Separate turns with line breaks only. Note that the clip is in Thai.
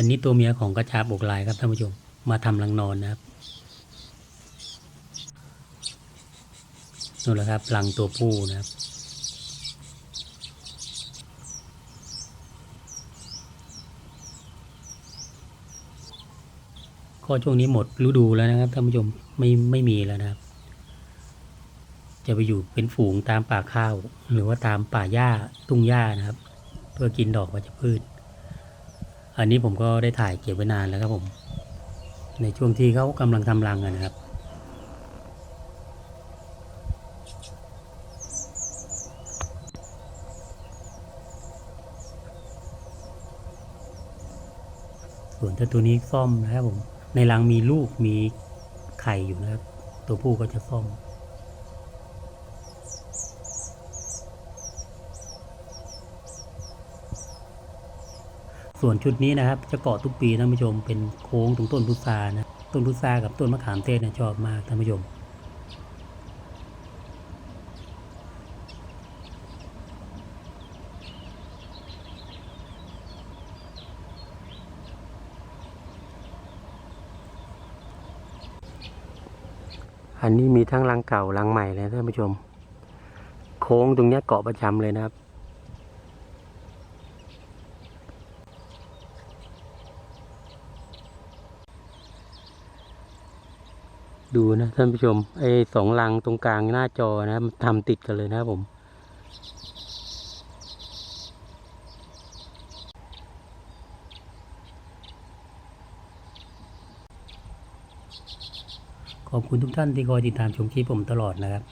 อันนี้ตัวเมียของกระชาบอกลายครับท่านผู้ชม มาทำรังนอนนะครับนู่นแหละครับรังตัวผู้นะครับ ก็ช่วงนี้หมดฤดูแล้วนะครับท่านผู้ชมไม่ไม่มีแล้วนะครับ จะไปอยู่เป็นฝูงตามป่าข้าว หรือว่าตามป่าหญ้า ทุ่งหญ้านะครับ เพื่อกินดอกวัชพืช อันนี้ผมก็ได้ถ่ายเก็บไว้นานแล้วครับผม ในช่วงที่เขากำลังทำรังนะครับส่วนถ้าตัวนี้ซ่อมนะครับผม ในรังมีลูกมีไข่อยู่นะครับ ตัวผู้ก็จะซ่อม ส่วนชุดนี้นะครับ จะเกาะทุกปีท่านผู้ชมเป็นโค้งตรงต้นพุทรานะต้นพุทรากับต้นมะขามเทศนะชอบมากท่านผู้ชมอันนี้มีทั้งรังเก่ารังใหม่เลยท่านผู้ชม โค้งตรงนี้เกาะประจำเลยนะครับ ดูนะท่านผู้ชม ไอ้สองลังตรงกลางหน้าจอนะมันทำติดกันเลยนะครับผม ขอบคุณทุกท่านที่คอยติดตามชมคลิปผมตลอดนะครับ